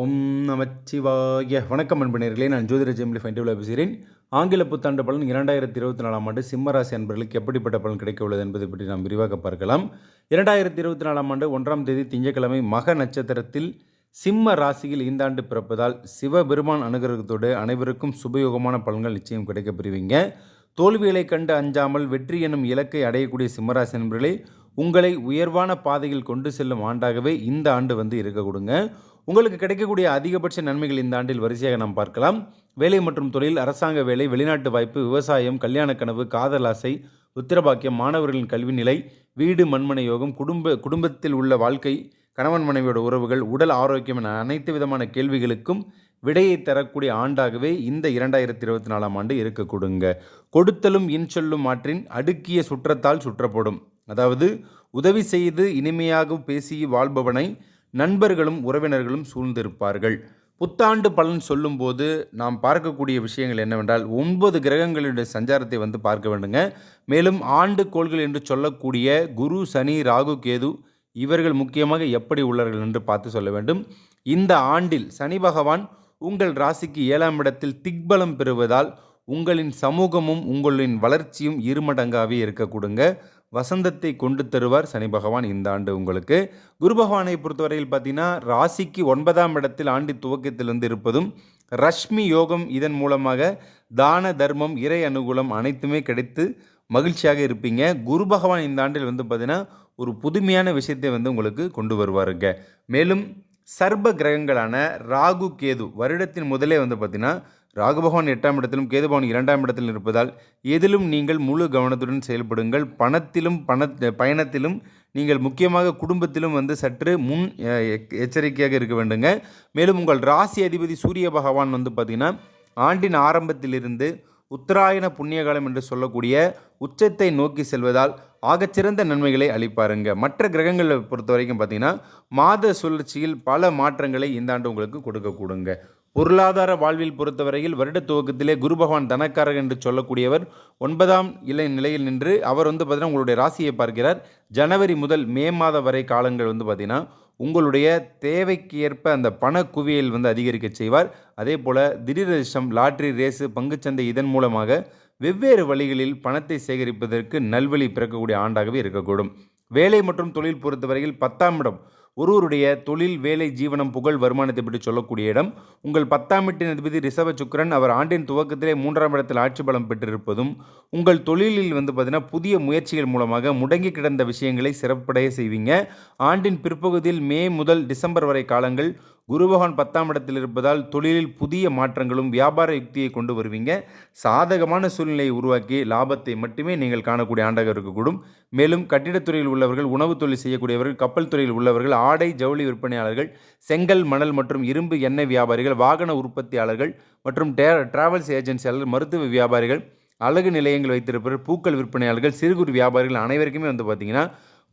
ஓம் நமச்சிவாய. வணக்கம் அன்பனர்களே நான் ஜோதிட ஜெமிலி ஃபைண்டிவில் பேசுகிறேன். ஆங்கில புத்தாண்டு பலன் இரண்டாயிரத்தி இருபத்தி நாலாம் ஆண்டு சிம்மராசி அன்பர்களுக்கு எப்படிப்பட்ட பலன் கிடைக்க உள்ளது என்பதை பற்றி நாம் விரிவாக பார்க்கலாம். இரண்டாயிரத்தி இருபத்தி நாலாம் ஆண்டு ஒன்றாம் தேதி திங்கட்கிழமை மக நட்சத்திரத்தில் சிம்ம ராசியில் இந்த ஆண்டு பிறப்பதால் சிவபெருமான் அனுகிரகத்தோடு அனைவருக்கும் சுபயோகமான பலன்கள் நிச்சயம் கிடைக்கப் பெறுவீங்க. தோல்விகளை கண்டு அஞ்சாமல் வெற்றி எனும் இலக்கை அடையக்கூடிய சிம்மராசி நண்பர்களே உங்களை உயர்வான பாதையில் கொண்டு செல்லும் ஆண்டாகவே இந்த ஆண்டு வந்து இருக்க கொடுங்க. உங்களுக்கு கிடைக்கக்கூடிய அதிகபட்ச நன்மைகள் இந்த ஆண்டில் வரிசையாக நாம் பார்க்கலாம். வேலை மற்றும் தொழில் அரசாங்க வேலை வெளிநாட்டு வாய்ப்பு விவசாயம் கல்யாண கனவு காதல் ஆசை உத்திரபாக்கியம் மாணவர்களின் கல்வி நிலை வீடு மண்மனை யோகம் குடும்ப குடும்பத்தில் உள்ள வாழ்க்கை கணவன் மனைவியோட உறவுகள் உடல் ஆரோக்கியம் என அனைத்து விதமான கேள்விகளுக்கும் விடையை தரக்கூடிய ஆண்டாகவே இந்த இரண்டாயிரத்தி இருபத்தி நாலாம் ஆண்டு இருக்க கொடுங்க கொடுத்தலும் இன்சொல்லும் ஆற்றின் அடுக்கிய சுற்றத்தால் சுற்றப்படும். அதாவது உதவி செய்து இனிமையாக பேசி வாழ்பவனை நண்பர்களும் உறவினர்களும் சூழ்ந்திருப்பார்கள். புத்தாண்டு பலன் சொல்லும்போது நாம் பார்க்கக்கூடிய விஷயங்கள் என்னவென்றால் ஒன்பது கிரகங்களுடைய சஞ்சாரத்தை வந்து பார்க்க வேண்டுங்க. மேலும் ஆண்டு கோள்கள் என்று சொல்லக்கூடிய குரு சனி ராகு கேது இவர்கள் முக்கியமாக எப்படி உள்ளார்கள் என்று பார்த்து சொல்ல வேண்டும். இந்த ஆண்டில் சனி பகவான் உங்கள் ராசிக்கு ஏழாம் இடத்தில் திக்பலம் பெறுவதால் உங்களின் சமூகமும் உங்களின் வளர்ச்சியும் இருமடங்காகவே இருக்கக்கூடுங்க. வசந்தத்தை கொண்டு தருவார் சனி பகவான் இந்த ஆண்டு உங்களுக்கு. குரு பகவானை பொறுத்தவரையில் பார்த்தீங்கன்னா ராசிக்கு ஒன்பதாம் இடத்தில் ஆண்டு துவக்கத்திலிருந்து இருப்பதும் ரஷ்மி யோகம் இதன் மூலமாக தான தர்மம் இறை அனுகூலம் அனைத்துமே கிடைத்து மகிழ்ச்சியாக இருப்பீங்க. குரு பகவான் இந்த ஆண்டில் வந்து பார்த்தீங்கன்னா ஒரு புதுமையான விஷயத்தை வந்து உங்களுக்கு கொண்டு வருவாருங்க. மேலும் சர்ப கிரகங்களான ராகு கேது வருடத்தின் முதலே வந்து பார்த்தீங்கன்னா ராகுபகவான் எட்டாம் இடத்திலும் கேதுபவன் இரண்டாம் இடத்திலும் இருப்பதால் எதிலும் நீங்கள் முழு கவனத்துடன் செயல்படுங்கள். பணத்திலும் பண பயணத்திலும் நீங்கள் முக்கியமாக குடும்பத்திலும் வந்து சற்று முன் எக்- எச்சரிக்கையாக இருக்க வேண்டுங்க. மேலும் உங்கள் ராசி அதிபதி சூரிய பகவான் வந்து பார்த்திங்கன்னா ஆண்டின் ஆரம்பத்திலிருந்து உத்தராயண புண்ணியகாலம் என்று சொல்லக்கூடிய உச்சத்தை நோக்கி செல்வதால் ஆகச்சிறந்த நன்மைகளை அளிப்பாருங்க. மற்ற கிரகங்களை பொறுத்த வரைக்கும் பார்த்தீங்கன்னா மாத சுழற்சியில் பல மாற்றங்களை இந்த ஆண்டு உங்களுக்கு கொடுக்க கூடுங்க பொருளாதார வாழ்வில் பொறுத்தவரையில் வருட துவக்கத்திலே குரு பகவான் தனக்காரர் என்று சொல்லக்கூடியவர் ஒன்பதாம் இலை நிலையில் நின்று அவர் வந்து பார்த்தீங்கன்னா உங்களுடைய ராசியை பார்க்கிறார். ஜனவரி முதல் மே மாத வரை காலங்கள் வந்து பார்த்திங்கன்னா உங்களுடைய தேவைக்கு ஏற்ப அந்த பண குவியல் வந்து அதிகரிக்க செய்வார். அதே போல் திடீர் அதிர்ஷ்டம் லாட்ரி ரேஸு பங்குச்சந்தை இதன் மூலமாக வெவ்வேறு வழிகளில் பணத்தை சேகரிப்பதற்கு நல்வழி பிறக்கக்கூடிய ஆண்டாகவே இருக்கக்கூடும். வேலை மற்றும் தொழில் பொறுத்தவரையில் பத்தாம் இடம் ஒருவருடைய தொழில் வேலை ஜீவனம் புகழ் வருமானத்தை பற்றி சொல்லக்கூடிய இடம். உங்கள் பத்தாம் வீட்டின் அதிபதி ரிஷப சுக்கிரன் அவர் ஆண்டின் துவக்கத்திலே மூன்றாம் இடத்தில் ஆட்சி பலம் பெற்றிருப்பதும் உங்கள் தொழிலில் வந்து பார்த்தீங்கன்னா புதிய முயற்சிகள் மூலமாக முடங்கி கிடந்த விஷயங்களை சிறப்படைய செய்வீங்க. ஆண்டின் பிற்பகுதியில் மே முதல் டிசம்பர் வரை காலங்கள் குருபகவான் பத்தாம் இடத்தில் இருப்பதால் தொழிலில் புதிய மாற்றங்களும் வியாபார யுக்தியை கொண்டு வருவீங்க. சாதகமான சூழ்நிலையை உருவாக்கி லாபத்தை மட்டுமே நீங்கள் காணக்கூடிய ஆண்டாக இருக்கக்கூடும். மேலும் கட்டிடத்துறையில் உள்ளவர்கள் உணவு தொழில் செய்யக்கூடியவர்கள் கப்பல் துறையில் உள்ளவர்கள் ஆடை ஜவுளி விற்பனையாளர்கள் செங்கல் மணல் மற்றும் இரும்பு எண்ணெய் வியாபாரிகள் வாகன உற்பத்தியாளர்கள் மற்றும் டே- டிராவல்ஸ் ஏஜென்சியாளர்கள் மருத்துவ வியாபாரிகள் அழகு நிலையங்கள் வைத்திருப்பவர் பூக்கள் விற்பனையாளர்கள் சிறு குறு வியாபாரிகள் அனைவருக்குமே வந்து பார்த்தீங்கன்னா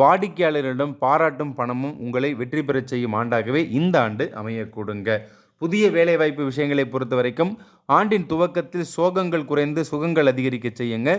வாடிக்கையாளரிடம் பாராட்டும் பணமும் உங்களை வெற்றி பெறச் செய்யும் ஆண்டாகவே இந்த ஆண்டு அமையக்கூடுங்க. புதிய வேலைவாய்ப்பு விஷயங்களை பொறுத்த வரைக்கும் ஆண்டின் துவக்கத்தில் சோகங்கள் குறைந்து சுகங்கள் அதிகரிக்க செய்யுங்க.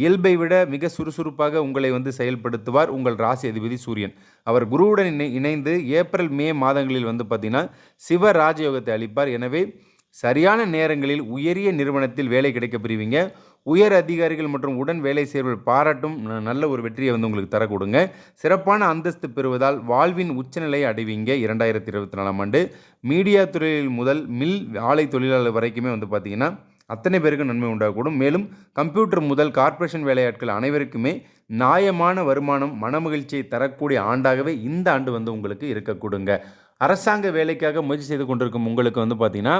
இயல்பை விட மிக சுறுசுறுப்பாக உங்களை வந்து செயல்படுத்துவார் உங்கள் ராசி அதிபதி சூரியன். அவர் குருவுடன் இணை இணைந்து ஏப்ரல் மே மாதங்களில் வந்து பார்த்தீங்கன்னா சிவ ராஜயோகத்தை அளிப்பார். எனவே சரியான நேரங்களில் உயரிய நிறுவனத்தில் வேலை கிடைக்க பெறுவீங்க உயர் அதிகாரிகள் மற்றும் உடன் வேலை செய்வர்கள் பாராட்டும் நல்ல ஒரு வெற்றியை வந்து உங்களுக்கு தர கொடுங்க சிறப்பான அந்தஸ்து பெறுவதால் வாழ்வின் உச்சநிலையை அடைவீங்க இரண்டாயிரத்தி இருபத்தி நாலாம் ஆண்டு. மீடியா துறையில் முதல் மில் ஆலை தொழிலாளர் வரைக்குமே வந்து பார்த்தீங்கன்னா அத்தனை பேருக்கும் நன்மை உண்டாகக்கூடும். மேலும் கம்ப்யூட்டர் முதல் கார்ப்பரேஷன் வேலையாட்கள் அனைவருக்குமே நியாயமான வருமானம் மனமகிழ்ச்சியை தரக்கூடிய ஆண்டாகவே இந்த ஆண்டு வந்து உங்களுக்கு இருக்கக்கூடுங்க. அரசாங்க வேலைக்காக முயற்சி செய்து கொண்டிருக்கும் உங்களுக்கு வந்து பார்த்திங்கன்னா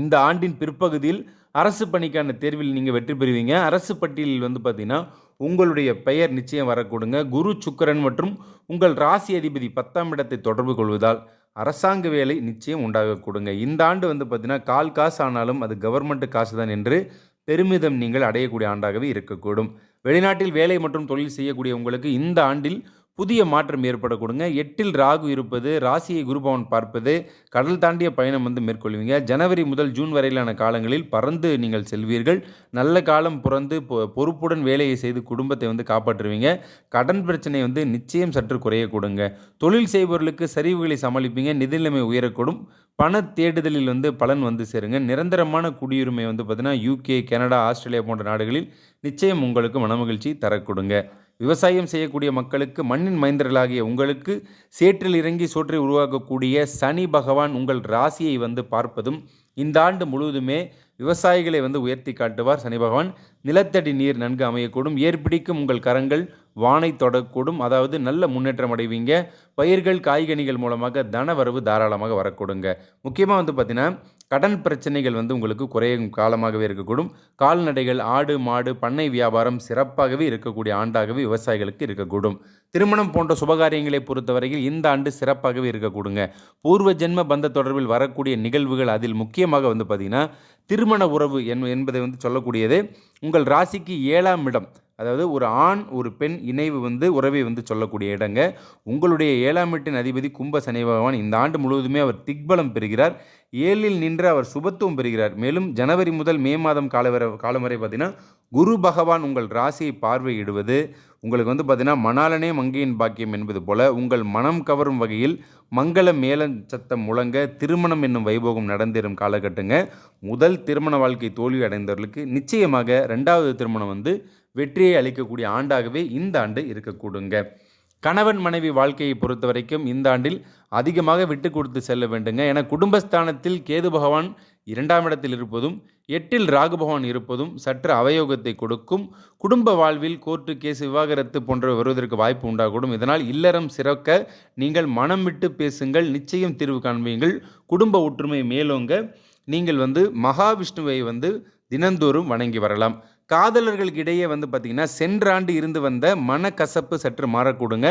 இந்த ஆண்டின் பிற்பகுதியில் அரசு பணிக்கான தேர்வில் நீங்கள் வெற்றி பெறுவீங்க. அரசு பட்டியலில் வந்து பார்த்தீங்கன்னா உங்களுடைய பெயர் நிச்சயம் வரக்கூடுங்க. குரு சுக்கரன் மற்றும் உங்கள் ராசி அதிபதி பத்தாம் இடத்தை தொடர்பு கொள்வதால் அரசாங்க வேலை நிச்சயம் உண்டாகக்கூடுங்க. இந்த ஆண்டு வந்து பார்த்தீங்கன்னா கால் காசு ஆனாலும் அது கவர்மெண்ட் காசு தான் என்று பெருமிதம் நீங்கள் அடையக்கூடிய ஆண்டாகவே இருக்கக்கூடும். வெளிநாட்டில் வேலை மற்றும் தொழில் செய்யக்கூடிய உங்களுக்கு இந்த ஆண்டில் புதிய மாற்றம் ஏற்படக்கூடுங்க எட்டில் ராகு இருப்பது ராசியை குருபவன் பார்ப்பது கடல் தாண்டிய பயணம் வந்து மேற்கொள்வீங்க. ஜனவரி முதல் ஜூன் வரையிலான காலங்களில் பறந்து நீங்கள் செல்வீர்கள். நல்ல காலம் புறந்து பொ- பொறுப்புடன் வேலையை செய்து குடும்பத்தை வந்து காப்பாற்றுவீங்க. கடன் பிரச்சனை வந்து நிச்சயம் சற்று குறைய கொடுங்க. தொழில் செய்பவர்களுக்கு சரிவுகளை சமாளிப்பீங்க. நிதி நிலைமை உயரக்கூடும். பண தேடுதலில் வந்து பலன் வந்து சேருங்க. நிரந்தரமான குடியுரிமை வந்து பார்த்தீங்கன்னா யூகே கனடா ஆஸ்திரேலியா போன்ற நாடுகளில் நிச்சயம் உங்களுக்கு மனமகிழ்ச்சி தரக்கூடுங்க விவசாயம் செய்யக்கூடிய மக்களுக்கு மண்ணின் மைந்தர்களாகிய உங்களுக்கு சேற்றில் இறங்கி சோற்றை உருவாக்கக்கூடிய சனி பகவான் உங்கள் ராசியை வந்து பார்ப்பதும் இந்த ஆண்டு முழுவதுமே விவசாயிகளை வந்து உயர்த்தி காட்டுவார் சனி பகவான். நிலத்தடி நீர் நன்கு அமையக்கூடும் ஏற்பிடிக்கும் உங்கள் கரங்கள் வானை தொடக்கூடும் அதாவது நல்ல முன்னேற்றம் அடைவீங்க. பயிர்கள் காய்கனிகள் மூலமாக தனவரவு தாராளமாக வரக்கூடுங்க. முக்கியமாக வந்து பார்த்தீங்கன்னா கடன் பிரச்சனைகள் வந்து உங்களுக்கு குறையும் காலமாகவே இருக்கக்கூடும். கால்நடைகள் ஆடு மாடு பண்ணை வியாபாரம் சிறப்பாகவே இருக்கக்கூடிய ஆண்டாகவே விவசாயிகளுக்கு இருக்கக்கூடும். திருமணம் போன்ற சுபகாரியங்களை பொறுத்தவரையில் இந்த ஆண்டு சிறப்பாகவே இருக்கக்கூடுங்க. பூர்வ ஜென்ம பந்த தொடர்பில் வரக்கூடிய நிகழ்வுகள் அதில் முக்கியமாக வந்து பார்த்திங்கன்னா திருமண உறவு என் என்பதை வந்து சொல்லக்கூடியது. உங்கள் ராசிக்கு ஏழாம் இடம். அதாவது ஒரு ஆண் ஒரு பெண் இணைவு வந்து உறவை வந்து சொல்லக்கூடிய இடங்க. உங்களுடைய ஏழாம் எட்டின் அதிபதி கும்ப சனி பகவான் இந்த ஆண்டு முழுவதுமே அவர் திக்பலம் பெறுகிறார். ஏழில் நின்று அவர் சுபத்துவம் பெறுகிறார். மேலும் ஜனவரி முதல் மே மாதம் கால வர காலம் வரை பார்த்தீங்கன்னா குரு பகவான் உங்கள் ராசியை பார்வையிடுவது உங்களுக்கு வந்து பார்த்தீங்கன்னா மணாலனே மங்கையின் பாக்கியம் என்பது போல உங்கள் மனம் கவரும் வகையில் மங்கள மேல சத்தம் முழங்க திருமணம் என்னும் வைபோகம் நடந்தேறும் காலகட்டங்க. முதல் திருமண வாழ்க்கை தோல்வி அடைந்தவர்களுக்கு நிச்சயமாக ரெண்டாவது திருமணம் வந்து வெற்றியை அளிக்கக்கூடிய ஆண்டாகவே இந்த ஆண்டு இருக்கக்கூடுங்க. கணவன் மனைவி வாழ்க்கையை பொறுத்த வரைக்கும் இந்த ஆண்டில் அதிகமாக விட்டு கொடுத்து செல்ல வேண்டுங்க. என குடும்பஸ்தானத்தில் கேது பகவான் இரண்டாம் இடத்தில் இருப்பதும் எட்டில் ராகு பகவான் இருப்பதும் சற்று அவயோகத்தை கொடுக்கும். குடும்ப வாழ்வில் கோர்ட்டு கேஸ் விவாகரத்து போன்றவை வருவதற்கு வாய்ப்பு உண்டாகக்கூடும். இதனால் இல்லறம் சிறக்க நீங்கள் மனம் விட்டு பேசுங்கள் நிச்சயம் தீர்வு காண்பீங்கள். குடும்ப ஒற்றுமை மேலோங்க நீங்கள் வந்து மகாவிஷ்ணுவை வந்து தினந்தோறும் வணங்கி வரலாம். காதலர்களுக்கு இடையே வந்து பார்த்திங்கன்னா சென்ற ஆண்டு இருந்து வந்த மனக்கசப்பு சற்று மாறக்கூடுங்க.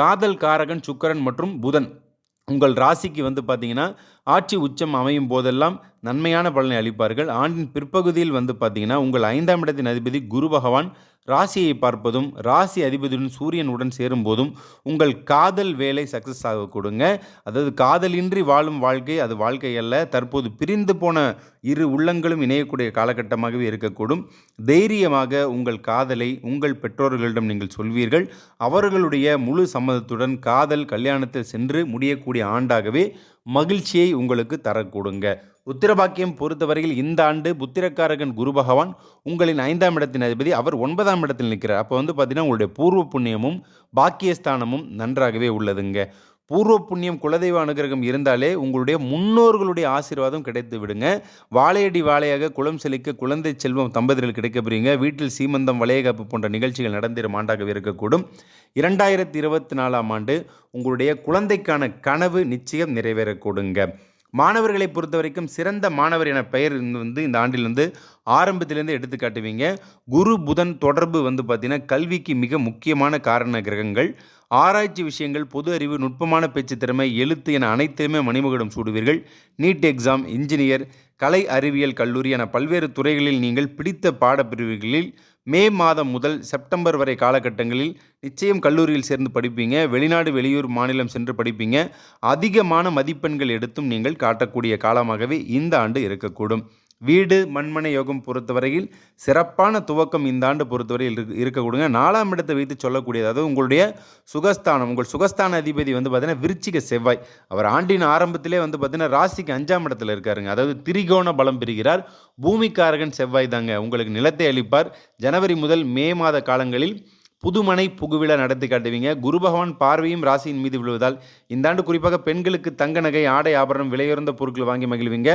காதல் காரகன் சுக்கரன் மற்றும் புதன் உங்கள் ராசிக்கு வந்து பார்த்தீங்கன்னா ஆட்சி உச்சம் அமையும் போதெல்லாம் நன்மையான பலனை அளிப்பார்கள். ஆண்டின் பிற்பகுதியில் வந்து பார்த்தீங்கன்னா உங்கள் ஐந்தாம் இடத்தின் அதிபதி குரு பகவான் ராசியை பார்ப்பதும் ராசி அதிபதியுடன் சூரியனுடன் சேரும்போதும் உங்கள் காதல் வேலை சக்ஸஸ் ஆக கொடுங்க. அதாவது காதலின்றி வாழும் வாழ்க்கை அது வாழ்க்கை அல்ல. தற்போது பிரிந்து போன இரு உள்ளங்களும் இணையக்கூடிய காலகட்டமாகவே இருக்கக்கூடும். தைரியமாக உங்கள் காதலை உங்கள் பெற்றோர்களிடம் நீங்கள் சொல்வீர்கள். அவர்களுடைய முழு சம்மதத்துடன் காதல் கல்யாணத்தில் சென்று முடியக்கூடிய ஆண்டாகவே மகிழ்ச்சியை உங்களுக்கு தரக்கூடுங்க. உத்திரபாக்கியம் பொறுத்தவரையில் இந்த ஆண்டு புத்திரக்காரகன் குரு பகவான் உங்களின் ஐந்தாம் இடத்தின் அதிபதி அவர் ஒன்பதாம் இடத்தில் நிற்கிறார். அப்போ வந்து பார்த்தீங்கன்னா உங்களுடைய பூர்வ புண்ணியமும் பாக்கியஸ்தானமும் நன்றாகவே உள்ளதுங்க. பூர்வ புண்ணியம் குலதெய்வ அனுகிரகம் இருந்தாலே உங்களுடைய முன்னோர்களுடைய ஆசீர்வாதம் கிடைத்து விடுங்க. வாழையடி வாழையாக குளம் செழிக்க குழந்தை செல்வம் தம்பதிகள் கிடைக்கப்பெறீங்க வீட்டில் சீமந்தம் வளையகாப்பு போன்ற நிகழ்ச்சிகள் நடந்திரும் ஆண்டாகவே இருக்கக்கூடும். இரண்டாயிரத்தி இருபத்தி நாலாம் ஆண்டு உங்களுடைய குழந்தைக்கான கனவு நிச்சயம் நிறைவேறக்கூடுங்க. மாணவர்களை பொறுத்த வரைக்கும் சிறந்த மாணவர் என பெயர் வந்து இந்த ஆண்டிலிருந்து ஆரம்பத்திலேருந்து எடுத்து காட்டுவீங்க. குரு புதன் தொடர்பு வந்து பார்த்திங்கன்னா கல்விக்கு மிக முக்கியமான காரண கிரகங்கள். ஆராய்ச்சி விஷயங்கள் பொது அறிவு நுட்பமான பேச்சு திறமை எழுத்து என அனைத்துமே மணிமகுடம் சூடுவீர்கள். நீட் எக்ஸாம் இன்ஜினியர் கலை அறிவியல் கல்லூரி என பல்வேறு துறைகளில் நீங்கள் பிடித்த பாடப்பிரிவுகளில் மே மாதம் முதல் செப்டம்பர் வரை காலகட்டங்களில் நிச்சயம் கல்லூரியில் சேர்ந்து படிப்பீங்க. வெளிநாடு வெளியூர் மாநிலம் சென்று படிப்பீங்க. அதிகமான மதிப்பெண்கள் எடுத்தும் நீங்கள் காட்டக்கூடிய காலமாகவே இந்த ஆண்டு இருக்கக்கூடும். வீடு மண்மனை யோகம் பொறுத்தவரையில் சிறப்பான துவக்கம் இந்த ஆண்டு பொறுத்தவரையில் இருக்கு இருக்கக்கூடுங்க நாலாம் இடத்தை வைத்து சொல்லக்கூடியது அதாவது உங்களுடைய சுகஸ்தானம். உங்கள் சுகஸ்தான அதிபதி வந்து பார்த்தீங்கன்னா விருச்சிக செவ்வாய். அவர் ஆண்டின் ஆரம்பத்திலே வந்து பார்த்தீங்கன்னா ராசிக்கு அஞ்சாம் இடத்துல இருக்காருங்க. அதாவது திரிகோண பலம் பெறுகிறார். பூமிக்காரகன் செவ்வாய் தாங்க. உங்களுக்கு நிலத்தை அளிப்பார். ஜனவரி முதல் மே மாத காலங்களில் புதுமனை புகுவிழா நடத்தி காட்டுவீங்க. குரு பகவான் பார்வையும் ராசியின் மீது விழுவதால் இந்த ஆண்டு குறிப்பாக பெண்களுக்கு தங்க நகை ஆடை ஆபரணம் விலையுறந்த பொருட்கள் வாங்கி மகிழ்வீங்க.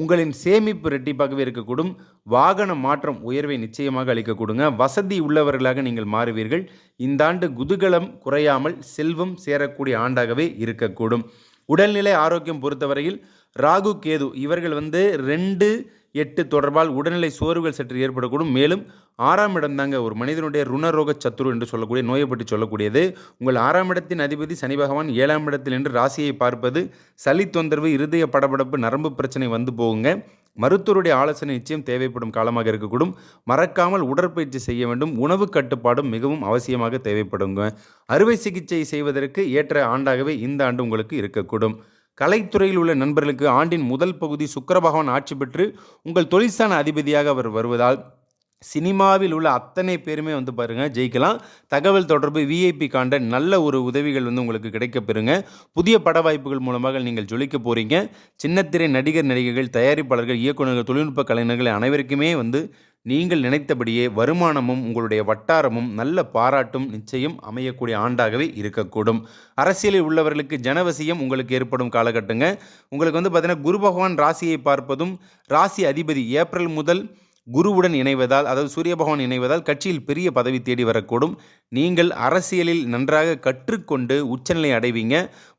உங்களின் சேமிப்பு ரெட்டிப்பாகவே இருக்கக்கூடும். வாகன மாற்றம் உயர்வை நிச்சயமாக அளிக்கக்கூடுங்க. வசதி உள்ளவர்களாக நீங்கள் மாறுவீர்கள். இந்த ஆண்டு குதூகலம் குறையாமல் செல்வம் சேரக்கூடிய ஆண்டாகவே இருக்கக்கூடும். உடல்நிலை ஆரோக்கியம் பொறுத்தவரையில் ராகு கேது இவர்கள் வந்து ரெண்டு எட்டு தொடர்பால் உடல்நிலை சோர்வுகள் சற்று ஏற்படக்கூடும். மேலும் ஆறாம் இடம் தாங்க ஒரு மனிதனுடைய ருணரோக சத்துரு என்று சொல்லக்கூடிய நோயை பற்றி சொல்லக்கூடியது. உங்கள் ஆறாம் இடத்தின் அதிபதி சனி பகவான் ஏழாம் இடத்தில் என்று ராசியை பார்ப்பது சளி தொந்தரவு இருதய படபடப்பு நரம்பு பிரச்சனை வந்து போகுங்க. மருத்துவருடைய ஆலோசனை நிச்சயம் தேவைப்படும் காலமாக இருக்கக்கூடும். மறக்காமல் உடற்பயிற்சி செய்ய வேண்டும். உணவு கட்டுப்பாடும் மிகவும் அவசியமாக தேவைப்படுங்க. அறுவை சிகிச்சை செய்வதற்கு ஏற்ற ஆண்டாகவே இந்த ஆண்டு உங்களுக்கு இருக்கக்கூடும். கலைத்துறையில் உள்ள நண்பர்களுக்கு ஆண்டின் முதல் பகுதி சுக்கர பகவான் ஆட்சி பெற்று உங்கள் தொழிற்சான அதிபதியாக அவர் வருவதால் சினிமாவில் உள்ள அத்தனை பேருமே வந்து பாருங்கள் ஜெயிக்கலாம். தகவல் தொடர்பு விஐபி காண்ட நல்ல ஒரு உதவிகள் வந்து உங்களுக்கு கிடைக்கப்பெறுங்க புதிய பட வாய்ப்புகள் மூலமாக நீங்கள் ஜொலிக்க போகிறீங்க சின்னத்திரை நடிகர் நடிகைகள் தயாரிப்பாளர்கள் இயக்குநர்கள் தொழில்நுட்ப கலைஞர்கள் அனைவருக்குமே வந்து நீங்கள் நினைத்தபடியே வருமானமும் உங்களுடைய வட்டாரமும் நல்ல பாராட்டும் நிச்சயம் அமையக்கூடிய ஆண்டாகவே இருக்கக்கூடும். அரசியலில் உள்ளவர்களுக்கு ஜனவசியம் உங்களுக்கு ஏற்படும் காலகட்டங்க. உங்களுக்கு வந்து பார்த்தீங்கன்னா குரு பகவான் ராசியை பார்ப்பதும் ராசி அதிபதி ஏப்ரல் முதல் குருவுடன் இணைவதால் அதாவது சூரிய பகவான் இணைவதால் கட்சியில் பெரிய பதவி தேடி வரக்கூடும். நீங்கள் அரசியலில் நன்றாக கற்றுக்கொண்டு உச்சநிலை அடைவீங்க.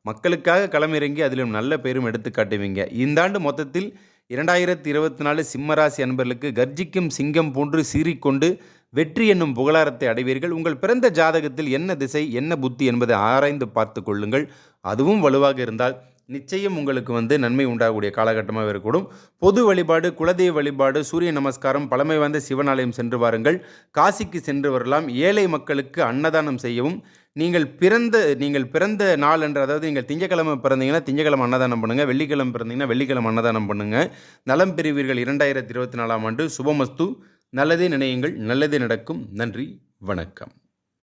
மக்களுக்காக களமிறங்கி அதிலும் நல்ல பேரும் எடுத்து காட்டுவீங்க. இந்த ஆண்டு மொத்தத்தில் இரண்டாயிரத்தி இருபத்தி நாலு சிம்மராசி அன்பர்களுக்கு கர்ஜிக்கும் சிங்கம் போன்று சீறிக்கொண்டு வெற்றி என்னும் புகழாரத்தை அடைவீர்கள். உங்கள் பிறந்த ஜாதகத்தில் என்ன திசை என்ன புத்தி என்பதை ஆராய்ந்து பார்த்து கொள்ளுங்கள். அதுவும் வலுவாக இருந்தால் நிச்சயம் உங்களுக்கு வந்து நன்மை உண்டாகக்கூடிய காலகட்டமாக இருக்கக்கூடும். பொது வழிபாடு குலதெய்வ வழிபாடு சூரிய நமஸ்காரம் பழமை வாய்ந்த சிவனாலயம் சென்று வாருங்கள். காசிக்கு சென்று வரலாம். ஏழை மக்களுக்கு அன்னதானம் செய்யவும். நீங்கள் பிறந்த நீங்கள் பிறந்த நாள் என்று அதாவது நீங்கள் திங்கக்கிழமை பிறந்தீங்கன்னா திங்கக்கிழமை அன்னதானம் பண்ணுங்கள் வெள்ளிக்கிழமை பிறந்தீங்கன்னா வெள்ளிக்கிழமை அன்னதானம் பண்ணுங்கள் நலம் பெறுவீர்கள் இரண்டாயிரத்தி இருபத்தி நாலாம் ஆண்டு. சுபமஸ்து. நல்லதே நினையுங்கள். நல்லதே நடக்கும். நன்றி. வணக்கம்.